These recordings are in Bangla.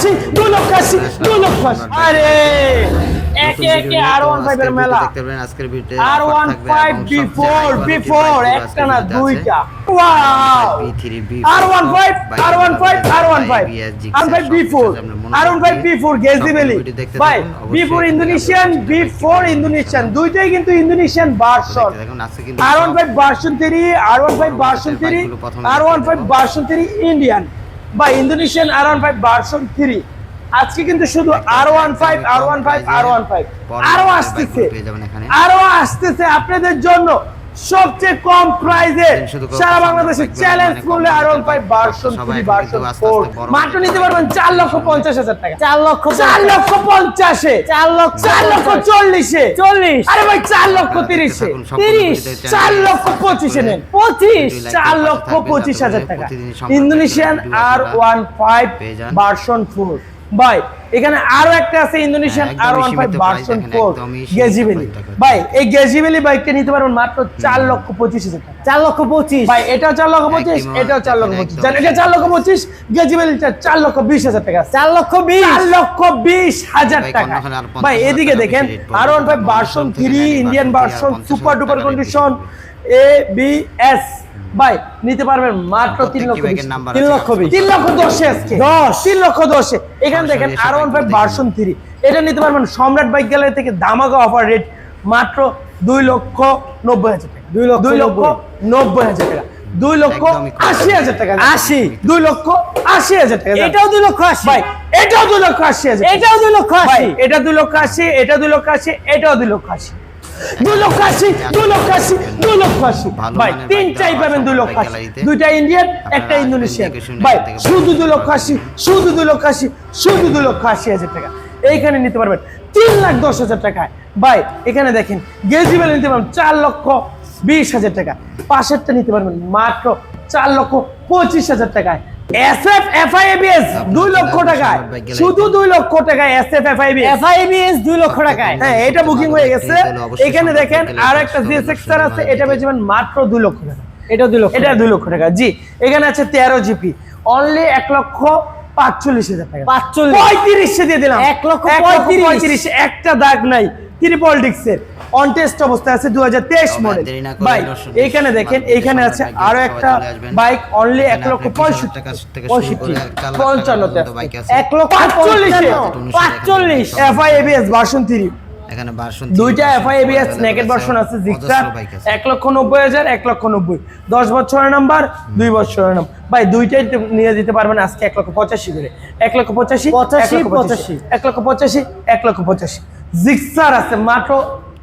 আশি দু লক্ষ আশি দু লক্ষ আশি আরে একে একে আর ওয়ান ফাইভ এর মেলা আজকের ভিডিওতে R one five V four V four একটা না দুইটা wow R one five R one five R one five R five V four R one five V four গেজিবেলি ভাই V four Indonesian V Indonesian দুইটাই কিন্তু ইন্দোনেশিয়ান ভার্সন দেখুন আজকে কিন্তু R one five version three R one five version three R one five version three Indian বা Indonesian R one five version three আজকে কিন্তু শুধু R one five R one five R one five আরও আসতেছে। আরও আসতেছে আপনাদের জন্য। সবচেয়ে কম প্রাইজে সারা বাংলাদেশে মানে চ্যালেঞ্জ করলে R one five version three version four মাত্র নিতে পারবেন চার লক্ষ পঞ্চাশ হাজার টাকা। চার লক্ষ চার লক্ষ পঞ্চাশে। চার লক্ষ চার লক্ষ চল্লিশে। চল্লিশ। আরে ভাই চার লক্ষ তিরিশে। তিরিশ। চার লক্ষ পঁচিশে নেন। পঁচিশ। চার লক্ষ পঁচিশ হাজার টাকা। Indonesian R one five. Version four ভাই এখানে আরও একটা আছে Indonesian R one five version four গেজিবেলি ভাই এই গেজিবেলি বাইকটা নিতে পারবেন মাত্র চার লক্ষ পঁচিশ হাজার চার লক্ষ পঁচিশ। ভাই এটাও চার লক্ষ পঁচিশ এটাও চার লক্ষ পঁচিশ। এটা চার লক্ষ পঁচিশ গেজিবেলিটা চার লক্ষ বিশ হাজার টাকা। চার লক্ষ বিশ। চার লক্ষ বিশ হাজার টাকা। ভাই এদিকে দেখেন। R one five version three Indian version super duper condition A B S ভাই নিতে পারবেন মাত্র তিন লক্ষ তিন লক্ষ বিশ। তিন লক্ষ দশে আজকে দশ তিন লক্ষ দশে এখানে দেখেন R one five version three এটা নিতে পারবেন সম্রাট বাইক গ্যালারি থেকে দামাগা অফার রেট মাত্র দুই লক্ষ নব্বই হাজার টাকা দুই লক্ষ দুই লক্ষ নব্বই হাজার টাকা দুই লক্ষ আশি হাজার টাকা আশি। দুই লক্ষ আশি হাজার টাকা এটাও দুই লক্ষ আশি ভাই এটাও দুই লক্ষ আশি হাজার এটাও দুই লক্ষ ভাই আশি এটা দুই লক্ষ আশি এটা দুই লক্ষ আশি এটাও দুই লক্ষ আশি দুই লক্ষ আশি দুই লক্ষ আশি দুই লক্ষ আশি ভালো ভাই তিনটাই পাবেন দুই লক্ষ আশি দুইটা ইন্ডিয়ান একটা আসবেন, ইন্দোনেশিয়ান। ভাই শুধু দুই লক্ষ আশি শুধু দুই লক্ষ আশি শুধু দুই লক্ষ আশি হাজার টাকা। এইখানে নিতে পারবেন তিন লাখ দশ হাজার টাকায়। ভাই এখানে দেখেন গেজিবেল নিতে পারবেন চার লক্ষ বিশ হাজার টাকা। পাশেরটা নিতে পারবেন মাত্র চার লক্ষ পঁচিশ হাজার টাকায়। S F F I ABS দুই লক্ষ টাকায়। শুধু দুই লক্ষ টাকায় S F F I FIBS দুই লক্ষ টাকায়। হ্যাঁ এটা বুকিং হয়ে গেছে। এখানে দেখেন আর একটা জিএসএক্সআর আছে এটা যাবেন মাত্র 2 লক্ষ টাকা। এটা দুই লক্ষ এটা দুই লক্ষ টাকা জি। এখানে আছে তেরো জিপি অনলি এক লক্ষ পাঁচচল্লিশ হাজার টাকা। পাঁচচল্লিশ। পঁয়ত্রিশে দিয়ে দিলাম। এক লক্ষ পঁয়ত্রিশ। একটা দাগ নাই। ত্রিপল ডিক্সের অন অবস্থায় আছে দু হাজার তেইশ মডেল দর্শক, এইখানে দেখেন এইখানে আছে আরও একটা বাইক অনলি এক লক্ষ পঁয়ষট্টি টাকা পঁয়ষট্টি পঞ্চান্নতে বাইক। এক লক্ষ পাঁচচল্লিশ। পঞ্চান্ন, পাঁচচল্লিশ। এফআই এবিএস ভার্সন থ্রি এখানে ভার্সন দুইটা এফআইএবিএস নেকেট ভার্সন আছে। জিক্সার এক লক্ষ নব্বই হাজার এক লক্ষ নব্বই। দশ বছরের নাম্বার দুই বছরের নাম ভাই দুইটাই নিয়ে দিতে পারবেন আজকে এক লক্ষ পঁচাশি করে। এক লক্ষ পঁচাশি পঁচাশি, এক লক্ষ পঁচাশি। এক লক্ষ পঁচাশি এক লক্ষ পঁচাশি। জিক্সার আছে মাত্র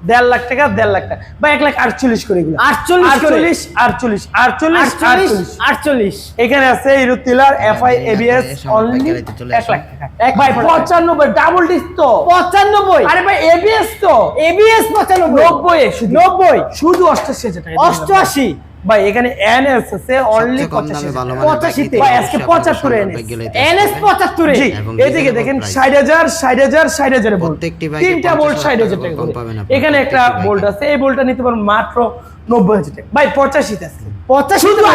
দেড় লাখ টাকা দেড় লাখ টাকা। বা এক লাখ আটচল্লিশ করে এগুলো। আটচল্লিশ আটচল্লিশ আটচল্লিশ আটচল্লিশ আটচল্লিশ এখানে আছে ইরুতিলার এফআই এবিএস সামনে অনলি বাইকারিতে চলে এক লাখ টাকা। এক ভাই পঁচানব্বই ডাবল ডিস তো। পঁচানব্বই। আরে ভাই এবিএস তো। এবিএস পঁচানব্বই। নব্বই শুধু। নব্বই। শুধু অষ্টআশি হাজার টাকা অষ্টআশি। ভাই এখানে এনএস আছে অনলি সবচেয়ে কম পঁচাশি দামে ভালো হাজার। মানের পঁচাশিতে। বাইক ভাই, নিতে আজকে 75 সম্রাট NS বাইক গ্যালারিতে এনএস আসবেন। পঁচাত্তরে জি এই দিকে দেখেন price। ষাট হাজার ষাট হাজার ষাট হাজার বোল্ট প্রত্যেকটি বাইকে তিনটা বোল্ট ষাট হাজার হাজার টাকা এখানে একটা বোল্ট আছে এই বোল্টটা নিতে পারবেন মাত্র নব্বই হাজার টাকা। ভাই পঁচাশিতে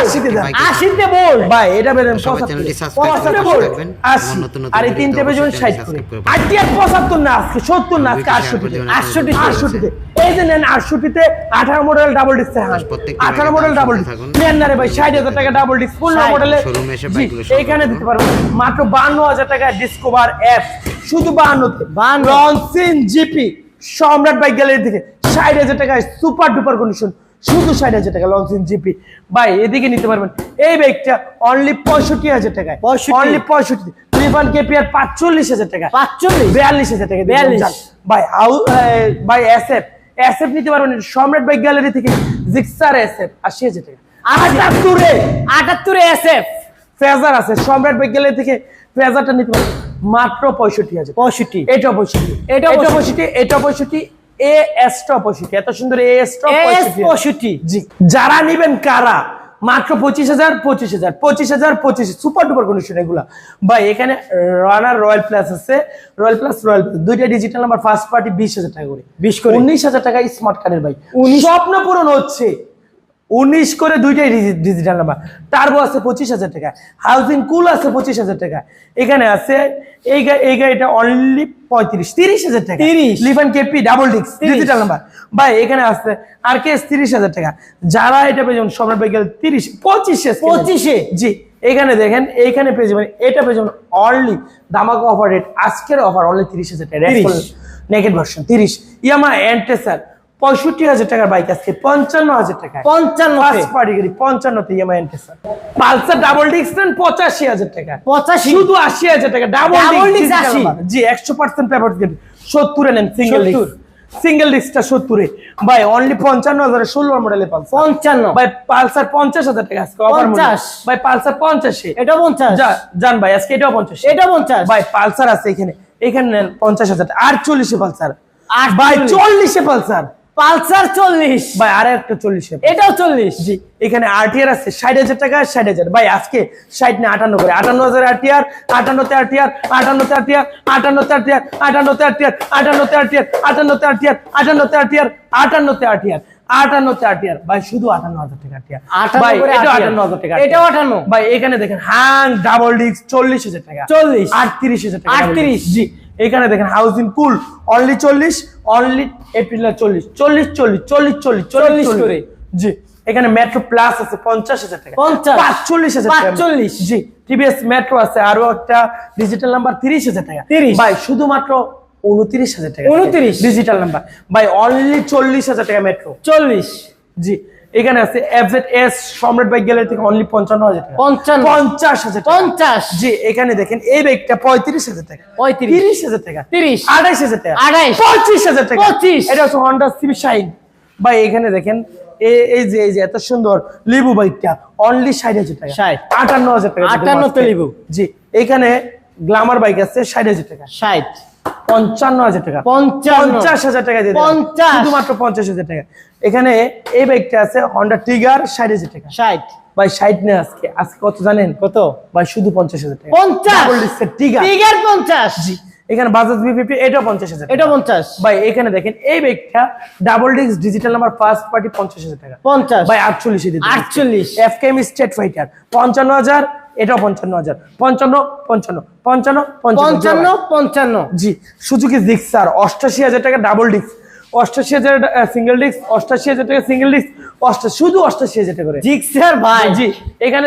আশিতে দেন। আশিতে বল ভাই এটা বেরেন পঁচাত্তর। আশি। আর এই তিনটে ষাট করে। আটটি আর না আজকে সত্তর না আজকে ভিডিও আটষট্টি করে দেবেন, আটষট্টি আপনাদের আটষট্টিতে। এই যে নেন আটষট্টিতে আঠারো মডেল ডাবল ডিস্ক আঠারো মডেল ডাবল শুনতে ডিস্ক নেন না রে ভাই ষাট হাজার টাকা ডাবল ডিস্ক পনেরো। মডেলে এইখানে দিতে পারবেন মাত্র বান্ন হাজার টাকা ডিসকভার অ্যাপ শুধু বান্নতে 52 লঞ্চিন জিপি সম্রাট বাইক গ্যালারি থেকে। ষাট হাজার টাকায় সুপার ডুপার কন্ডিশন শুধু ষাট হাজার টাকা লঞ্চিন জিপি ভাই এদিকে নিতে পারবেন। এই বাইকটা অনলি পঁয়ষট্টি হাজার টাকায়। 65 অনলি পঁয়ষট্টি। পাঁচচল্লিশ হাজার টাকা। পাঁচচল্লিশ? বিয়াল্লিশ হাজার টাকা 42 ভাই আউ ভাই এসএফ এসএফ নিতে পারবেন সম্রাট বাইক গ্যালারি থেকে জিক্সার এসএফ আশি হাজার টাকা। আটাত্তরে। আটাত্তরে এসএফ ফেজার আছে সম্রাট বাইক গ্যালারি থেকে ফেজারটা নিতে পারবেন। মাত্র পঁয়ষট্টি হাজার পঁয়ষট্টি। এটা পঁয়ষট্টি। এটা এটা 65 পঁয়ষট্টি এটা পঁয়ষট্টি এ এসটা পঁয়ষট্টি এত সুন্দর এ এস পঁয়ষট্টি জি। যারা নিবেন কারা? মাত্র পঁচিশ হাজার পঁচিশ হাজার পঁচিশ হাজার পঁচিশ সুপার ডুপার কন্ডিশন এগুলা। ভাই এখানে রানার রয়্যাল প্লাস আছে। রয়্যাল প্লাস রয়্যাল প্লাস দুইটা ডিজিটাল নাম্বার ফার্স্ট পার্টি বিশ হাজার টাকা করে। 20 করে। উনিশ হাজার টাকা স্মার্ট কার্ডের ভাই। স্বপ্ন পূরণ হচ্ছে। উনিশ করে দুইটাই ডিজিটাল নাম্বার টার্বো আছে পঁচিশ হাজার টাকা হাউজিং কুল আছে পঁচিশ হাজার টাকা। এখানে আছে এই এই গাড়িটা অনলি পঁয়ত্রিশ তিরিশ হাজার টাকা। 30 লিভান কেপি ডাবল ডিক্স ডিজিটাল নাম্বার ভাই এখানে আছে আর কে তিরিশ হাজার টাকা। যারা এটা পেয়ে যাবেন সম্রাট বাইকেল তিরিশ পঁচিশে পঁচিশে? জি এখানে দেখেন এইখানে পেয়ে যাবেন এটা পেয়ে যাবেন অনলি দামাকা অফার রেট আজকের অফার অনলি তিরিশ হাজার টাকা। 30 নেগেট ভার্সন তিরিশ। ইয়ামা এন্টেসার পঁয়ষট্টি হাজার টাকার বাইক আজকে পঞ্চান্ন হাজার টাকা পঞ্চান্ন গাড়ি পঞ্চান্নতে Yamaha Enticer Pulsar double disc পঁচাশি হাজার টাকা পঁচাশি। শুধু আশি হাজার টাকা ডাবল 80 জি একশো পার্সেন্ট পেপার সত্তরে নেন সিঙ্গেল 70 সিঙ্গেল ডিস্কটা সত্তরে। ভাই অনলি পঞ্চান্ন হাজার ষোলো মডেলে পালসার পঞ্চান্ন। ভাই পালসার পঞ্চাশ হাজার টাকা আজকে পঞ্চাশ। ভাই পালসার পঞ্চাশে। এটা পঞ্চাশ। জান ভাই আজকে এটাও পঞ্চাশ। এটা পঞ্চাশ। ভাই পালসার আছে এখানে। এখানে নেন পঞ্চাশ হাজার টাকা। আর চল্লিশে পালসার ভাই চল্লিশে পালসার পালসার চল্লিশ। ভাই আর একটা চল্লিশে এটাও চল্লিশ। জি এখানে আরটিআর আছে ষাট হাজার টাকা ষাট হাজার। ভাই আজকে ষাট না আটান্ন করে। আটান্ন হাজার আরটিআর আটান্নতে আরটিআর আটান্নতে আরটিআর আটান্নতে আরটিআর আটান্নতে আরটিআর আটান্নতে আরটিআর আটান্নতে আরটিআর আটান্নতে আরটিআর আটান্নতে আরটিআর আটান্নতে আরটিআর ভাই শুধু আটান্ন হাজার টাকা আরটিআর ভাই এটা আটান্ন হাজার টাকা এটাও আটান্ন। ভাই এখানে দেখেন হাং ডাবল ডিস্ক চল্লিশ হাজার টাকা। চল্লিশ। আটত্রিশ হাজার টাকা 38 জি। এখানে দেখেন হাউজিং কুল অনলি চল্লিশ অনলি এপ্রিল চল্লিশ চল্লিশ চল্লিশ চল্লিশ চল্লিশ চল্লিশ করে। জি এখানে মেট্রো প্লাস আছে পঞ্চাশ হাজার টাকা। 50 পাঁচচল্লিশ হাজার 45 জি টিভিএস মেট্রো আছে আরও একটা ডিজিটাল নাম্বার তিরিশ হাজার টাকা। 30 ভাই শুধুমাত্র উনত্রিশ হাজার টাকা। 29 ডিজিটাল নাম্বার ভাই অনলি চল্লিশ হাজার টাকা মেট্রো চল্লিশ। জি এখানে আছে FZ S Samrat bike gallery থেকে অনলি পঞ্চান্ন হাজার টাকা। পঞ্চাশ হাজার টাকা। পঞ্চাশ। জি এখানে দেখেন এই বাইকটা পঁয়ত্রিশ হাজার টাকা। পঁয়ত্রিশ। তিরিশ হাজার টাকা। তিরিশ। আঠাইশ হাজার টাকা। আঠাইশ। পঁচিশ হাজার টাকা। পঁচিশ। এটা হচ্ছে হন্ডা সিবি শাইন ভাই এখানে দেখেন এই যে এই যে এত সুন্দর লিবু বাইকটা অনলি ষাট হাজার টাকা। 60 আটান্ন হাজার টাকা আটান্ন তে লিবু। জি এখানে গ্লামার বাইক আছে ষাট হাজার টাকা। ষাট। পঞ্চান্ন হাজার টাকা। পঞ্চাশ হাজার টাকা দিয়ে পঞ্চাশ। শুধুমাত্র পঞ্চাশ হাজার টাকা। এখানে এই বাইকটা আছে হন্ডা টিগার ষাট হাজার টাকা। ষাট। ভাই ষাট নেই আজকে। আজকে কত জানেন? কত? ভাই শুধু পঞ্চাশ হাজার টাকা। পঞ্চাশ। টিগার টিগার পঞ্চাশ। জি। এখানে বাজাজ বিপিপি এটাও পঞ্চাশ হাজার এটা পঞ্চাশ। ভাই এখানে দেখেন এই বাইকটা double disc digital number first party পঞ্চাশ হাজার টাকা। পঞ্চাশ। ভাই আটচল্লিশে আটচল্লিশ। এফ কেম স্টেট ফাইটার পঞ্চান্ন হাজার। এটাও পঞ্চান্ন হাজার। পঞ্চান্ন পঞ্চান্ন পঞ্চান্ন পঞ্চান্ন পঞ্চান্ন জি সুজুকি জিক্সার অষ্টাশি হাজার টাকা ডাবল ডিস্ক অষ্টাশি হাজার সিঙ্গেল ডিস্ক অষ্টাশি হাজার টাকা সিঙ্গেল ডিস্ক অষ্টা শুধু অষ্টাশি হাজার টাকা করে। জিক্সার ভাই। জি এখানে